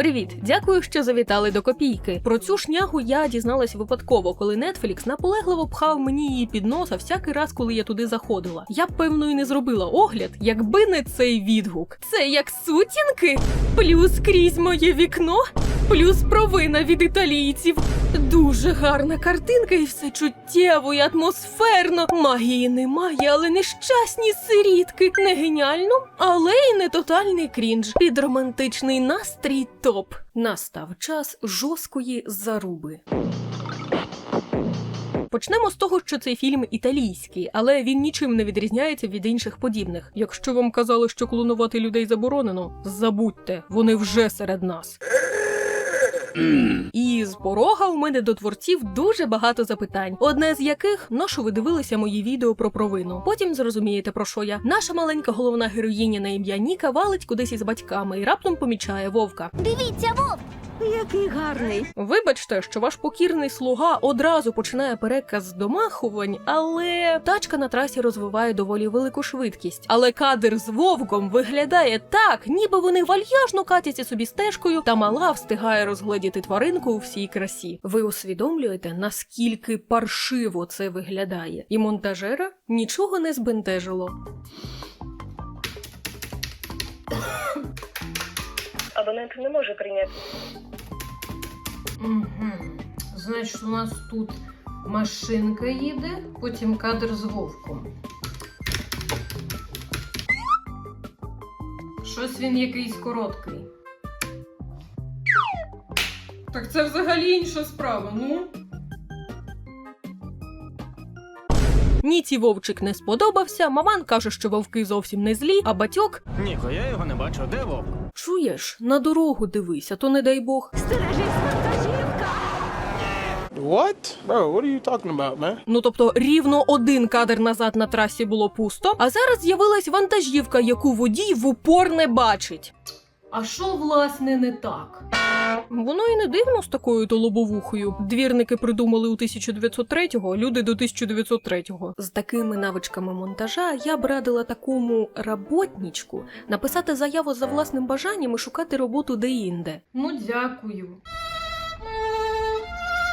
Привіт, дякую, що завітали до копійки. Про цю шнягу я дізналась випадково, коли Netflix наполегливо пхав мені її під носа всякий раз, коли я туди заходила. Я б певно і не зробила огляд, якби не цей відгук. Це як сутінки, плюс крізь моє вікно, плюс провина від італійців. Дуже гарна картинка і все чуттєво і атмосферно. Магії немає, але нещасні сирітки. Не геніально, але й не тотальний крінж. Під романтичний настрій топ. Настав час жорсткої заруби. Почнемо з того, що цей фільм італійський, але він нічим не відрізняється від інших подібних. Якщо вам казали, що клонувати людей заборонено, забудьте, вони вже серед нас. І з порога у мене до творців дуже багато запитань. Одне з яких ну що ви дивилися мої відео про провину. Потім зрозумієте про що я. Наша маленька головна героїня на ім'я Ніка валить кудись із батьками і раптом помічає вовка. Дивіться, вовк! Який гарний. Вибачте, що ваш покірний слуга одразу починає переказ домахувань, але тачка на трасі розвиває доволі велику швидкість. Але кадр з вовком виглядає так, ніби вони вальяжно катяться собі стежкою, та мала встигає розгледіти тваринку у всій красі. Ви усвідомлюєте, наскільки паршиво це виглядає, і монтажера нічого не збентежило. Абонент не може прийняти. Угу. Значить, у нас тут машинка їде, потім кадр з вовком. Щось він якийсь короткий. Так це взагалі інша справа, ну. Ніці вовчик не сподобався. Маман каже, що вовки зовсім не злі, а батьок Ніко, я його не бачу. Де вовк? чуєш, на дорогу дивися, то не дай Бог. Стережись! What? Bro, what are you talking about, man? Ну тобто рівно один кадр назад на трасі було пусто, а зараз з'явилась вантажівка, яку водій в упор не бачить. А що власне не так? Воно і не дивно з такою то лобовухою. Двірники придумали у 1903-го, люди до 1903-го. З такими навичками монтажа я б радила такому работнічку написати заяву за власним бажанням і шукати роботу де-інде. Ну, дякую.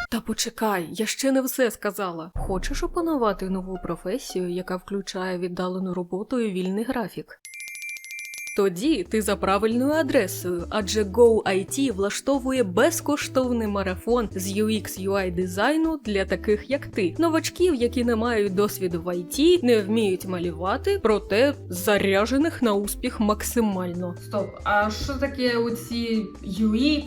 Та почекай, я ще не все сказала. Хочеш опанувати нову професію, яка включає віддалену роботу і вільний графік? Тоді ти за правильною адресою, адже GoIT влаштовує безкоштовний марафон з UX UI дизайну для таких як ти, новачків, які не мають досвіду в IT, не вміють малювати, проте заряжених на успіх максимально. Стоп, а що таке оці UX,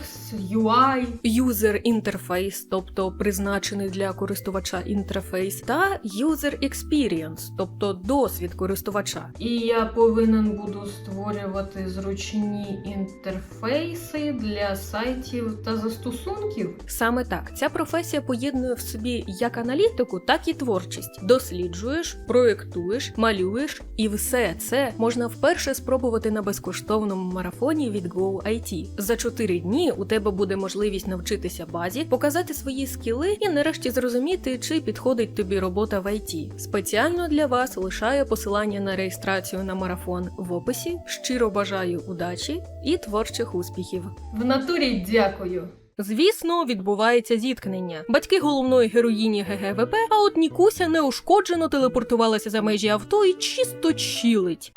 UI? User Interface, тобто призначений для користувача інтерфейс, та User Experience, тобто досвід користувача. І я повинен буду створювати зручні інтерфейси для сайтів та застосунків. Саме так, ця професія поєднує в собі як аналітику, так і творчість. Досліджуєш, проєктуєш, малюєш, і все це можна вперше спробувати на безкоштовному марафоні від GoIT. За 4 дні у тебе буде можливість навчитися базі, показати свої скіли і нарешті зрозуміти, чи підходить тобі робота в IT. Спеціально для вас лишаю посилання на реєстрацію на марафон в описі. Щиро бажаю удачі і творчих успіхів. В натурі дякую. Звісно, відбувається зіткнення. Батьки головної героїні ГГВП, а от Нікуся неушкоджено телепортувалася за межі авто і чисто чілить.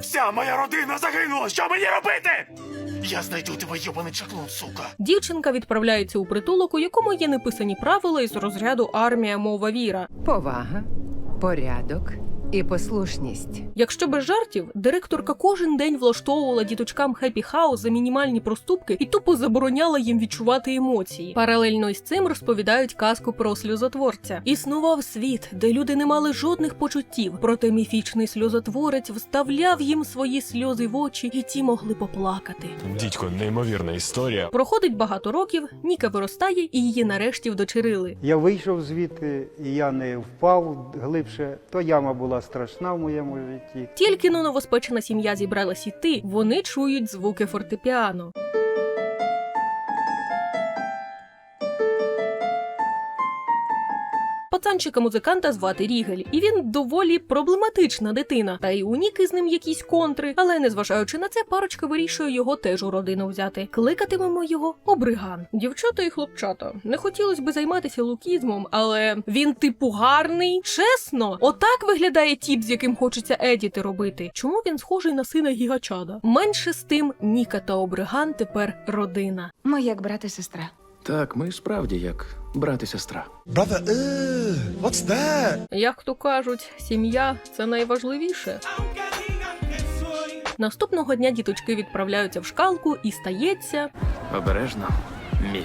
Вся моя родина загинула! Що мені робити? Я знайду тебе, йобаний чаклун, сука! Дівчинка відправляється у притулок, у якому є неписані правила із розряду армія мова віра. Повага, порядок і послушність. Якщо без жартів, директорка кожен день влаштовувала діточкам хеппі хаус за мінімальні проступки і тупо забороняла їм відчувати емоції. Паралельно із цим розповідають казку про сльозотворця. Існував світ, де люди не мали жодних почуттів, проте міфічний сльозотворець вставляв їм свої сльози в очі, і ті могли поплакати. Дідько, неймовірна історія. Проходить багато років, Ніка виростає, і її нарешті вдочерили. Я вийшов звідти, і я не впав глибше. То яма була страшна в моєму житті. Тільки но новоспечена сім'я зібралась іти, вони чують звуки фортепіано. Пацанчика-музиканта звати Рігель, і він доволі проблематична дитина. Та й у Ніки з ним якісь контри. Але незважаючи на це, парочка вирішує його теж у родину взяти. Кликатимемо його Обриган. Дівчата і хлопчата. Не хотілося би займатися лукізмом, але він типу гарний. Чесно, отак виглядає тіп, з яким хочеться едіти робити. Чому він схожий на сина гігачада? Менше з тим, Ніка та Обриган тепер родина. Ми як брат і сестра. Так, ми справді як брат і сестра. Brother, uh, what's that? Як то кажуть, сім'я це найважливіше. Наступного дня діточки відправляються в шкалку і стається. Обережно, міль.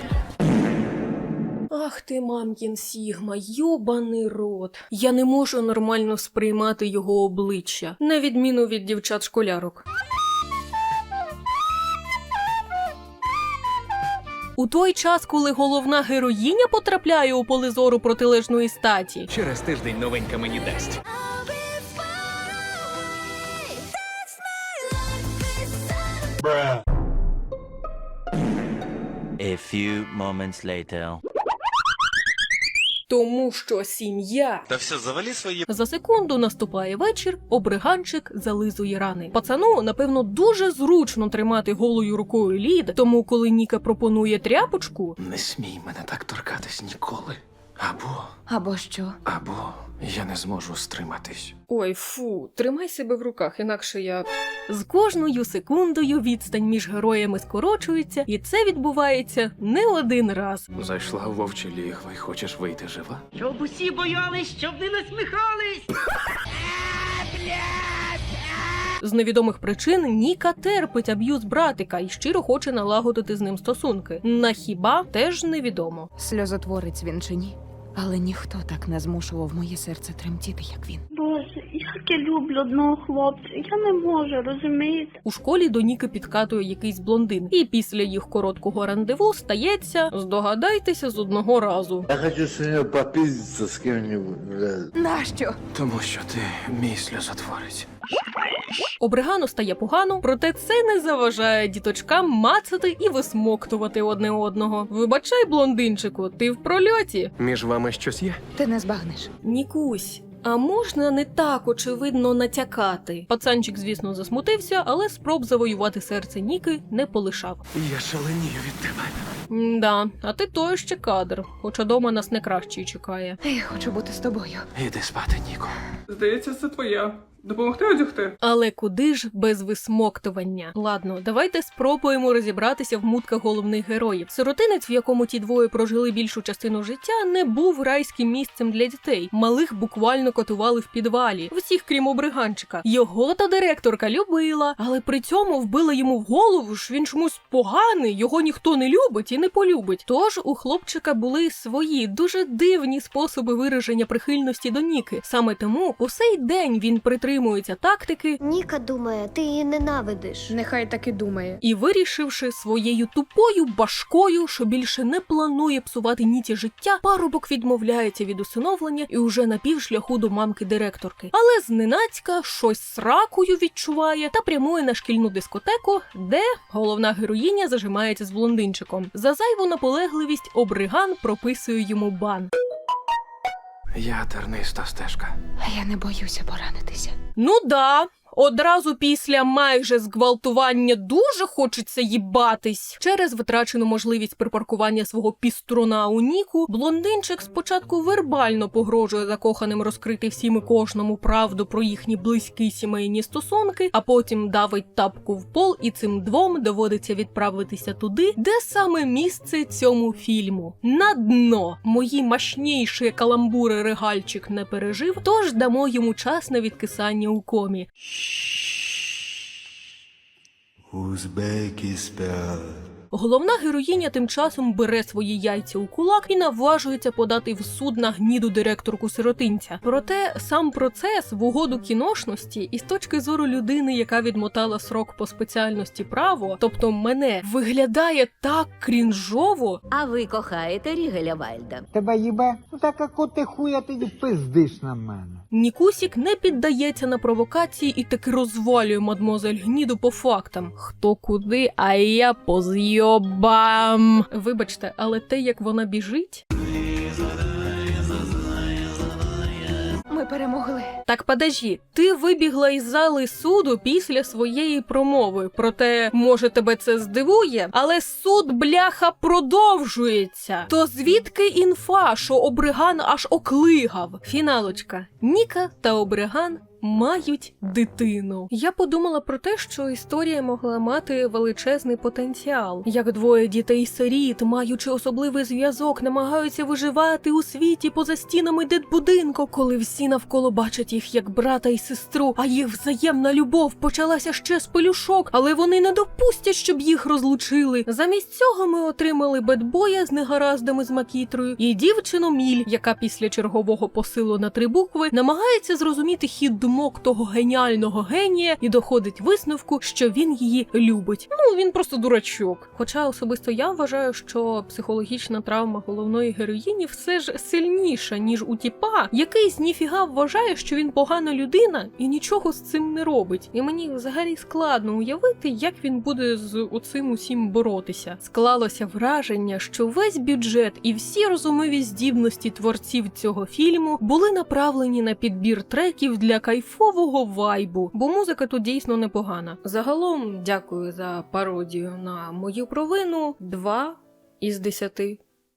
Ах ти, мамкін Сігма, йобаний рот. Я не можу нормально сприймати його обличчя, на відміну від дівчат-школярок. У той час, коли головна героїня потрапляє у поле зору протилежної статі, Через тиждень новенька мені дасть. A few moments later. Тому що сім'я Та все, завалі свої За секунду наступає вечір, обриганчик зализує рани. Пацану, напевно, дуже зручно тримати голою рукою лід, тому коли Ніка пропонує тряпочку, Не смій мене так торкатись ніколи. Або, Або що? або я не зможу стриматись. ой, фу, тримай себе в руках, інакше я. З кожною секундою відстань між героями скорочується, і це відбувається не один раз. Зайшла у вовче лігво і хочеш вийти жива? Щоб усі боялись, щоб не насміхались. З невідомих причин Ніка терпить аб'юз братика і щиро хоче налагодити з ним стосунки. На хіба теж невідомо. Сльозотворець він чи ні? Але ніхто так не змушував моє серце тремтіти, як він. Боже, як я люблю одного хлопця. Я не можу, розумієте? У школі до Ніки підкатує якийсь блондин, і після їх короткого рандеву стається, здогадайтеся, з одного разу. Я хочу сегодня попиздиться с кем-нибудь. Нащо? Тому що ти мій сльозотворець. Обригану стає погано, проте це не заважає діточкам мацати і висмоктувати одне одного. Вибачай, блондинчику, ти в прольоті. Між вами щось є? Ти не збагнеш. Нікусь. А можна не так очевидно натякати? Пацанчик, звісно, засмутився, але спроб завоювати серце Ніки не полишав. Я шаленію від тебе. Да, а ти той ще кадр, хоча дома нас не кращий чекає. Я хочу бути з тобою. Іди спати, Ніко. Здається, це твоя. Допомогти одягти? Але куди ж без висмоктування? Ладно, давайте спробуємо розібратися в мутках головних героїв. Сиротинець, в якому ті двоє прожили більшу частину життя, не був райським місцем для дітей. Малих буквально котували в підвалі, всіх крім обриганчика. Його та директорка любила, але при цьому вбила йому в голову, що він чомусь поганий, його ніхто не любить і не полюбить. Тож у хлопчика були свої дуже дивні способи вираження прихильності до Ніки. Саме тому сей день він притримується тактики Ніка думає, ти її ненавидиш. Нехай так і думає. і вирішивши своєю тупою башкою, що більше не планує псувати ніті життя, парубок відмовляється від усиновлення і уже на півшляху до мамки директорки. Але зненацька щось сракою відчуває та прямує на шкільну дискотеку, де головна героїня зажимається з блондинчиком. За зайву наполегливість обриган прописує йому бан. Я терниста стежка. А я не боюся поранитися. Ну да. Одразу після майже зґвалтування дуже хочеться їбатись. Через витрачену можливість припаркування свого піструна у Ніку, блондинчик спочатку вербально погрожує закоханим розкрити всім і кожному правду про їхні близькі сімейні стосунки, а потім давить тапку в пол, і цим двом доводиться відправитися туди, де саме місце цьому фільму. На дно мої мощніші каламбури регальчик не пережив, тож дамо йому час на відкисання у комі. Uzbek is bent? Головна героїня тим часом бере свої яйця у кулак і наважується подати в суд на гніду директорку сиротинця. Проте сам процес в угоду кіношності і з точки зору людини, яка відмотала срок по спеціальності право, тобто мене, виглядає так крінжово. А ви кохаєте Рігеля Вальда? Тебе їбе? Ну так а коти хуя ти пиздиш на мене. Нікусік не піддається на провокації і таки розвалює мадмозель гніду по фактам. Хто куди, а я по зйобам. Вибачте, але те, як вона біжить. ми перемогли. Так подожди, ти вибігла із зали суду після своєї промови. Проте, може, тебе це здивує, але суд бляха продовжується. То звідки інфа, що Обриган аж оклигав? Фіналочка. Ніка та Обриган. Мають дитину. Я подумала про те, що історія могла мати величезний потенціал, як двоє дітей-сиріт, маючи особливий зв'язок, намагаються виживати у світі поза стінами дитбудинку, коли всі навколо бачать їх як брата і сестру, а їх взаємна любов почалася ще з пелюшок, але вони не допустять, щоб їх розлучили. Замість цього ми отримали бедбоя з негараздами з макітрою і дівчину Міль, яка після чергового посилу на три букви намагається зрозуміти хід думок того геніального генія і доходить висновку, що він її любить. Ну він просто дурачок. Хоча особисто я вважаю, що психологічна травма головної героїні все ж сильніша, ніж у тіпа, який з ніфіга вважає, що він погана людина і нічого з цим не робить. І мені взагалі складно уявити, як він буде з оцим усім боротися. Склалося враження, що весь бюджет і всі розумові здібності творців цього фільму були направлені на підбір треків для кайфового вайбу, бо музика тут дійсно непогана. Загалом, дякую за пародію на мою провину. Два із десяти.